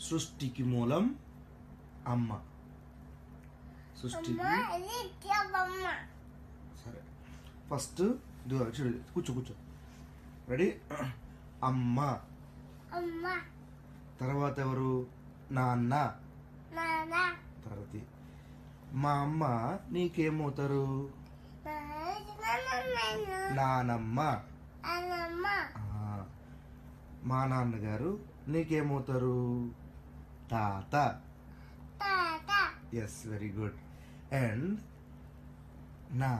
సృష్టికి మూలం అమ్మ. సృష్టికి సరే. ఫస్ట్ చూడు కూర్చో కూర్చో. రెడీ అమ్మ. తర్వాత ఎవరు? నాన్న. తర్వాత మా అమ్మ నీకేమవుతారు? నానమ్మ. మా నాన్నగారు నీకేమవుతారు? తాత. ఎస్ వెరీ గుడ్ అండ్ నా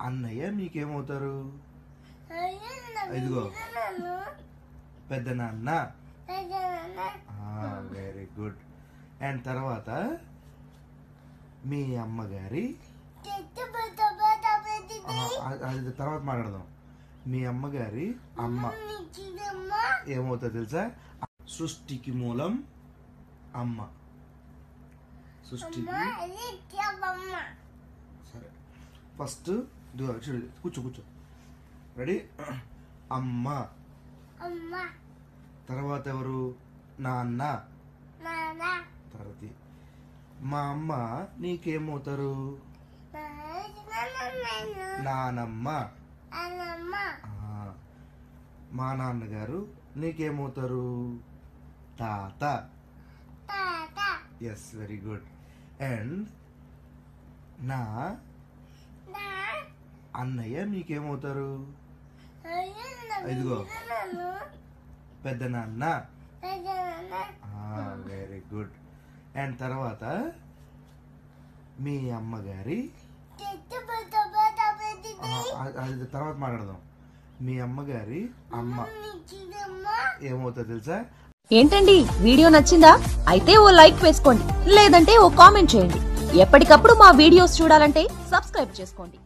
అన్నయ్య మీకేమవుతారు? ఇదిగో. పెద్ద నాన్న. వెరీ గుడ్ అండ్ తర్వాత మీ అమ్మగారి అది- తర్వాత మాట్లాడదాం. మీ అమ్మగారి అమ్మ ఏమవుతుందో తెలుసా? సృష్టికి మూలం అమ్మ. సృష్టికి సరే. ఫస్ట్ చూడు కూర్చో కూర్చో. రెడీ అమ్మ. తర్వాత ఎవరు? నాన్న. తర్వాత. మా అమ్మ నీకేమవుతారు? నానమ్మ. మా నాన్నగారు నీకేమవుతారు? తాత. ఎస్ వెరీ గుడ్ అండ్ నా అన్నయ్య మీకేమవుతారు ఇదిగో. పెద్ద నాన్న. వెరీ గుడ్ అండ్ తర్వాత మీ అమ్మగారి అది తర్వాత మాట్లాడదాం. మీ అమ్మగారి అమ్మ. ఏమవుతుందో తెలుసా? ఏంటండి? వీడియో నచ్చిందా? అయితే ఓ లైక్ వేసుకోండి. లేదంటే ఓ కామెంట్ చేయండి. ఎప్పటికప్పుడు మా వీడియోస్ చూడాలంటే సబ్స్క్రైబ్ చేసుకోండి.